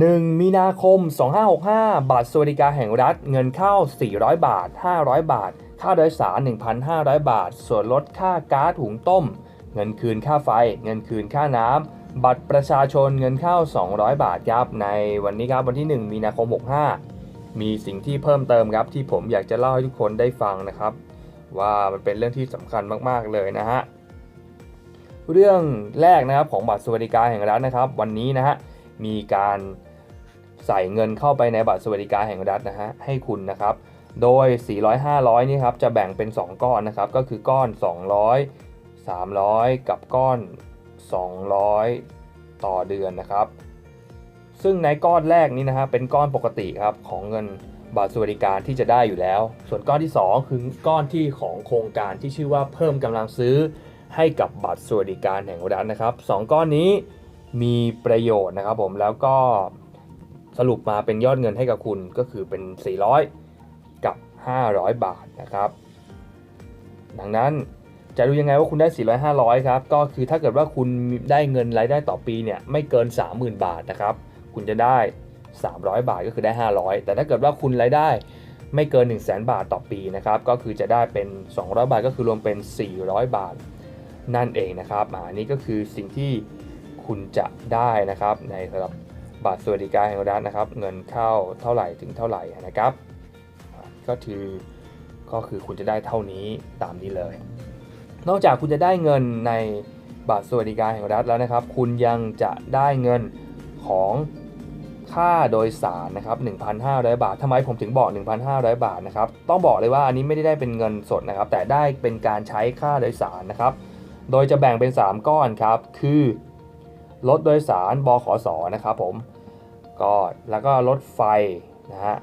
1 มีนาคม 2565 บัตรสวัสดิการแห่งรัฐ เงินเข้า 400 บาท 500 บาท ค่าโดยสาร 1,500 บาท ส่วนลดค่าก๊าซหุงต้ม เงินคืนค่าไฟ เงินคืนค่าน้ำ บัตรประชาชนเงินเข้า 200 บาทครับ ในวันนี้ครับวันที่ 1 มีนาคม 65 มีสิ่งที่เพิ่มเติมครับ ที่ผมอยากจะเล่าให้ทุกคนได้ฟังนะครับ ว่ามันเป็นเรื่องที่สำคัญมากๆเลยนะฮะ เรื่องแรกนะครับของบัตรสวัสดิการแห่งรัฐนะครับ วันนี้นะฮะ มีการใส่เงินเข้าไปในบัตรสวัสดิการแห่งรัฐนะฮะให้คุณนะครับ โดย 400 500 นี่ครับจะแบ่งเป็น 2 ก้อนนะครับ ก็คือก้อน 200 300 กับก้อน 200 ต่อเดือนนะครับ ซึ่งในก้อนแรกนี้นะฮะเป็นก้อนปกติครับของเงินบัตรสวัสดิการที่จะได้อยู่แล้ว ส่วนก้อนที่ 2 คือก้อนที่ของโครงการที่ชื่อว่าเพิ่มกำลังซื้อให้กับบัตรสวัสดิการแห่งรัฐนะครับสองก้อนนี้ มีประโยชน์นะครับผมแล้วก็สรุปมาเป็นยอดเงินให้กับคุณก็คือเป็น 400 กับ 500 บาทนะครับ ดังนั้นจะดูยังไงว่าคุณได้ 400 500 ครับ ก็คือถ้าเกิดว่าคุณได้เงินรายได้ต่อปีเนี่ยไม่เกิน 30,000 บาทนะครับ คุณจะได้ 300 บาทก็คือได้ 500 แต่ถ้าเกิดว่าคุณรายได้ไม่เกิน 1 0 0 0 0แบาทต่อปีนะครับ ก็คือจะได้เป็น 200 บาทก็คือรวมเป็น 400 บาทนั่นเองนะครับอันนี้ก็คือสิ่งที่ คุณจะได้นะครับ ในสำหรับบัตรสวัสดิการแห่งรัฐนะครับ เงินเข้าเท่าไหร่ถึงเท่าไหร่นะครับ ก็คือก็คือคุณจะได้เท่านี้ตามนี้เลย นอกจากคุณจะได้เงินในบัตรสวัสดิการแห่งรัฐแล้วนะครับ คุณยังจะได้เงินของค่าโดยสารนะครับ 1,500 บาททำไมผมถึงบอก 1,500 บาทนะครับ ต้องบอกเลยว่าอันนี้ไม่ได้ได้เป็นเงินสดนะครับ แต่ได้เป็นการใช้ค่าโดยสารนะครับ โดยจะแบ่งเป็น 3 ก้อนครับ คือ รถโดยสารบขสนะครับผมก็แล้วก็รถไฟนะฮะ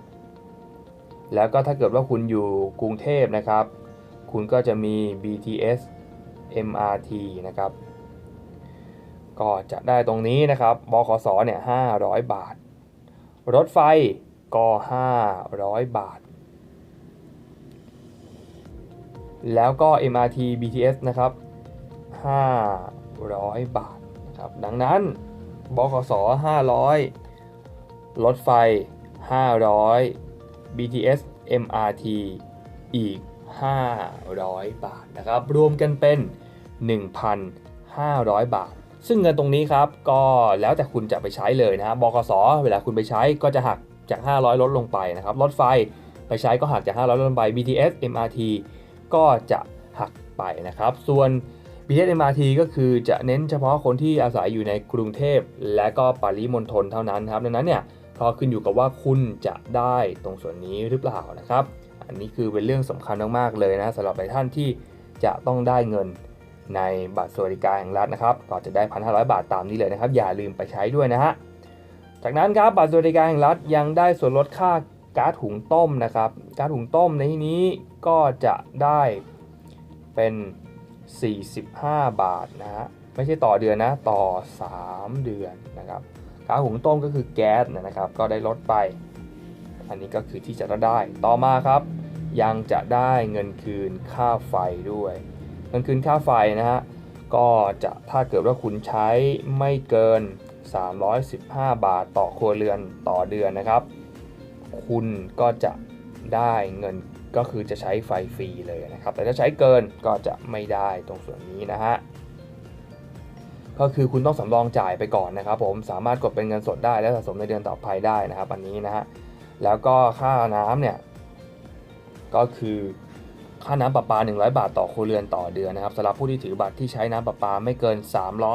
แล้วก็ถ้าเกิดว่าคุณอยู่กรุงเทพนะครับ คุณก็จะมี BTS MRT นะครับ ก็จะได้ตรงนี้นะครับบขสเนี่ย500 บาท รถไฟก็ 500 บาท แล้วก็ MRT BTS นะครับ 500 บาท ครับดังนั้นบขส500 รถไฟ 500 BTS MRT อีก 500 บาทนะครับ รวมกันเป็น 1,500 บาท ซึ่งเงินตรงนี้ครับก็แล้วแต่คุณจะไปใช้เลยนะครับบกสเวลาคุณไปใช้ก็จะหักจาก 500 ลดลงไปนะครับ รถไฟไปใช้ก็หักจาก 500 ลดลงไป BTS MRT ก็จะหักไปนะครับ ส่วน BTS MRT ก็คือจะเน้นเฉพาะคนที่อาศัยอยู่ในกรุงเทพ และก็ปริมณฑลเท่านั้นครับ ดังนั้นเนี่ยก็ขึ้นอยู่กับว่าคุณจะได้ตรงส่วนนี้หรือเปล่านะครับ อันนี้คือเป็นเรื่องสำคัญมากๆเลยนะสำหรับหลายท่านที่จะต้องได้เงินในบัตรสวัสดิการแห่งรัฐนะครับ ก็จะได้ 1,500 บาทตามนี้เลยนะครับ อย่าลืมไปใช้ด้วยนะฮะ จากนั้นครับบัตรสวัสดิการแห่งรัฐยังได้ส่วนลดค่าก๊าซหุงต้มนะครับ ก๊าซหุงต้มในที่นี้ก็จะได้เป็น 45 บาทนะฮะไม่ใช่ต่อเดือนนะต่อ 3 เดือนนะครับก๊าซหุงต้มก็คือแก๊สนะครับ ก็ได้ลดไป อันนี้ก็คือที่จะได้ ต่อมาครับ ยังจะได้เงินคืนค่าไฟด้วย เงินคืนค่าไฟนะฮะก็จะถ้าเกิดว่าคุณใช้ไม่เกิน 315 บาทต่อครัวเรือนต่อเดือนนะครับ คุณก็จะได้เงิน ก็คือจะใช้ไฟฟรีเลยนะครับ แต่ถ้าใช้เกินก็จะไม่ได้ตรงส่วนนี้นะฮะก็คือคุณต้องสำรองจ่ายไปก่อนนะครับ ผมสามารถกดเป็นเงินสดได้และสะสมในเดือนต่อไปได้นะครับ อันนี้นะฮะแล้วก็ค่าน้ำเนี่ยก็คือค่าน้ำประปา 100 บาทต่อครัวเรือนต่อเดือนนะครับสำหรับผู้ที่ถือบัตรที่ใช้น้ำประปาไม่เกิน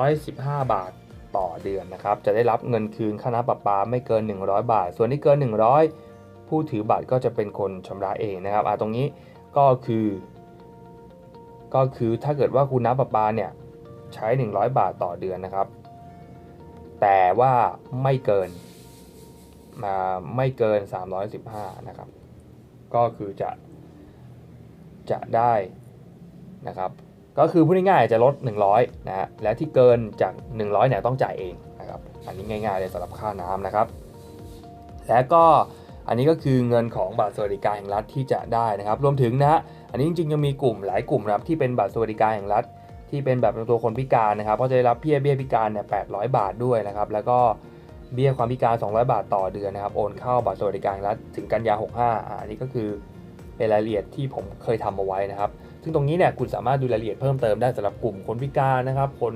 315 บาทต่อเดือนนะครับ จะได้รับเงินคืนค่าน้ำประปาไม่เกิน 100 บาท ส่วนที่เกิน 100 ผู้ถือบัตรก็จะเป็นคนชำระเองนะครับอ่าตรงนี้ก็คือ ก็คือถ้าเกิดว่าคุณน้ำประปาเนี่ยใช้ 100 บาทต่อเดือนนะครับ แต่ว่าไม่เกินมาไม่เกิน 315นะครับ ก็คือจะจะได้นะครับ ก็คือพูดง่ายๆจะลด 100นะฮะและที่เกินจาก 100เนี่ยต้องจ่ายเองนะครับ อันนี้ง่ายๆเลยสำหรับค่าน้ำนะครับ และก็ อันนี้ก็คือเงินของบัตรสวัสดิการแห่งรัฐที่จะได้นะครับ รวมถึงนะฮะอันนี้จริงๆยังมีกลุ่มหลายกลุ่มนะครับที่เป็นบัตรสวัสดิการแห่งรัฐ ที่เป็นแบบตัวคนพิการนะครับก็จะได้รับเบี้ยเบี้ยพิการเนี่ย800บาทด้วยนะครับแล้วก็เบี้ยความพิการ 200 บาทต่อเดือนนะครับโอนเข้าบัตรสวัสดิการรัฐถึงกันยา 65อ่าอันนี้ก็คือเป็นรายละเอียดที่ผมเคยทำเอาไว้นะครับ ซึ่งตรงนี้เนี่ยคุณสามารถดูรายละเอียดเพิ่มเติมได้สำหรับกลุ่มคนพิการนะครับ คน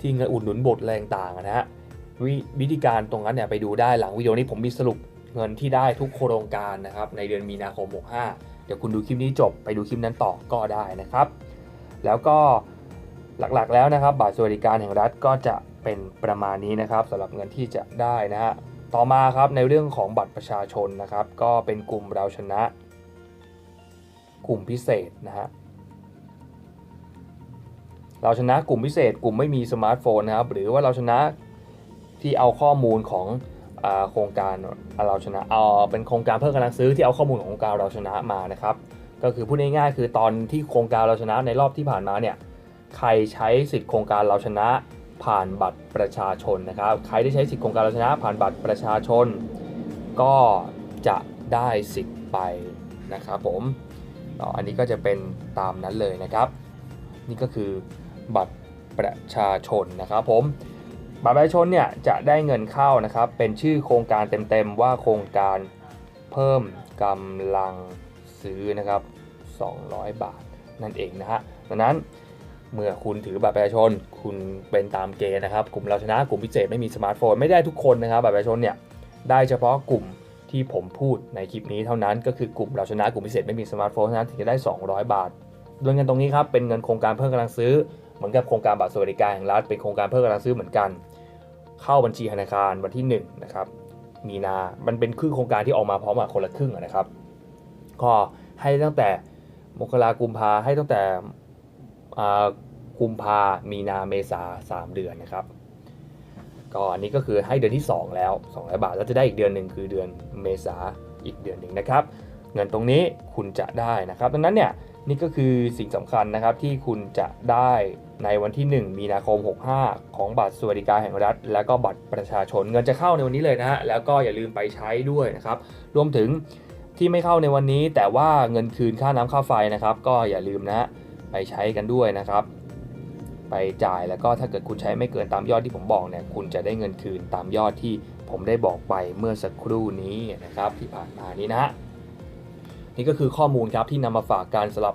ที่เงินอุดหนุนบทแรงต่างนะฮะววิธีการตรงนั้นเนี่ยไปดูได้หลังวิดีโอนี้ผมมีสรุป เงินที่ได้ทุกโครงการนะครับในเดือนมีนาคม 65 เดี๋ยวคุณดูคลิปนี้จบไปดูคลิปนั้นต่อก็ได้นะครับ แล้วก็หลักๆแล้วนะครับบัตรสวัสดิการแห่งรัฐก็จะเป็นประมาณนี้นะครับสำหรับเงินที่จะได้นะฮะต่อมาครับในเรื่องของบัตรประชาชนนะครับ ก็เป็นกลุ่มเราชนะ กลุ่มพิเศษนะฮะเราชนะกลุ่มพิเศษ กลุ่มไม่มีสมาร์ทโฟนนะครับหรือว่าเราชนะที่เอาข้อมูลของ โครงการเราชนะเอาเป็นโครงการเพิ่มกำลังซื้อที่เอาข้อมูลของโครงการเราชนะมานะครับ ก็คือพูดง่ายๆคือตอนที่โครงการเราชนะในรอบที่ผ่านมาเนี่ยใครใช้สิทธิ์โครงการเราชนะผ่านบัตรประชาชนนะครับ ใครที่ใช้สิทธิ์โครงการเราชนะผ่านบัตรประชาชน ก็จะได้สิทธิ์ไปนะครับผมอันนี้ก็จะเป็นตามนั้นเลยนะครับ นี่ก็คือบัตรประชาชนนะครับผม บัตรประชาชนเนี่ยจะได้เงินเข้านะครับเป็นชื่อโครงการเต็มๆว่าโครงการเพิ่มกำลังซื้อนะครับ 200 บาทนั่นเองนะฮะดังนั้นเมื่อคุณถือบัตรประชาชน คุณเป็นตามเกณฑ์นะครับ กลุ่มเราชนะกลุ่มพิเศษไม่มีสมาร์ทโฟนไม่ได้ทุกคนนะครับบัตรประชาชนเนี่ยได้เฉพาะกลุ่มที่ผมพูดในคลิปนี้เท่านั้นก็คือกลุ่มเราชนะกลุ่มพิเศษไม่มีสมาร์ทโฟนนั้นถึงจะได้ 200 บาทโดยเงินตรงนี้ครับเป็นเงินโครงการเพิ่มกำลังซื้อเหมือนกับโครงการบัตรสวัสดิการแห่งรัฐเป็นโครงการเพิ่มกำลังซื้อเหมือนกัน เข้าบัญชีธนาคารวันที่1นะครับมีนา มันเป็นคือโครงการที่ออกมาพร้อมกับคนละครึ่งนะครับ ก็ให้ตั้งแต่มกรากุมภาให้ตั้งแต่กุมภามีนาเมษา3เดือนนะครับก็อันนี้ก็คือให้เดือนที่ 2 แล้ว200บาทแล้วจะได้อีกเดือนหนึ่งคือเดือนเมษาอีกเดือนหนึ่งนะครับ เงินตรงนี้คุณจะได้นะครับ ดังนั้นเนี่ย นี่ก็คือสิ่งสำคัญนะครับที่คุณจะได้ในวันที่ 1 มีนาคม 65 ของบัตรสวัสดิการแห่งรัฐ และก็บัตรประชาชนเงินจะเข้าในวันนี้เลยนะฮะแล้วก็อย่าลืมไปใช้ด้วยนะครับรวมถึงที่ไม่เข้าในวันนี้ แต่ว่าเงินคืนค่าน้ำค่าไฟนะครับ ก็อย่าลืมนะฮะไปใช้กันด้วยนะครับ ไปจ่ายแล้วก็ถ้าเกิดคุณใช้ไม่เกินตามยอดที่ผมบอกเนี่ยคุณจะได้เงินคืนตามยอดที่ผมได้บอกไปเมื่อสักครู่นี้นะครับที่ผ่านมานี้นะฮะ นี่ก็คือข้อมูลครับที่นำมาฝากการสำหรับ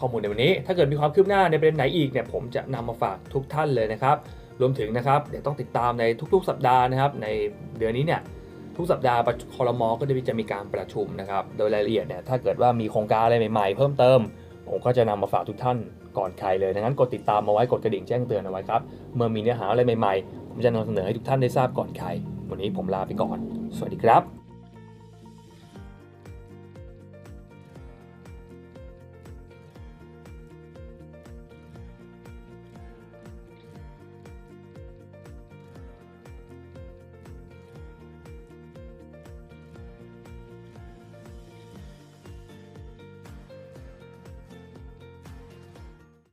ข้อมูลในวันนี้ ถ้าเกิดมีความคืบหน้าในประเด็นไหนอีกเนี่ยผมจะนำมาฝากทุกท่านเลยนะครับ รวมถึงนะครับเดี๋ยวต้องติดตามในทุกๆ สัปดาห์นะครับ ในเดือนนี้เนี่ยทุกสัปดาห์คอรมอก็จะมีการประชุมนะครับ โดยรายละเอียดเนี่ยถ้าเกิดว่ามีโครงการอะไรใหม่ๆ เพิ่มเติม ผมก็จะนำมาฝากทุกท่านก่อนใครเลยดังนั้นกดติดตามมาไว้กดกระดิ่งแจ้งเตือนเอาไว้ครับ เมื่อมีเนื้อหาอะไรใหม่ๆ ผมจะนำเสนอให้ทุกท่านได้ทราบก่อนใคร วันนี้ผมลาไปก่อน สวัสดีครับ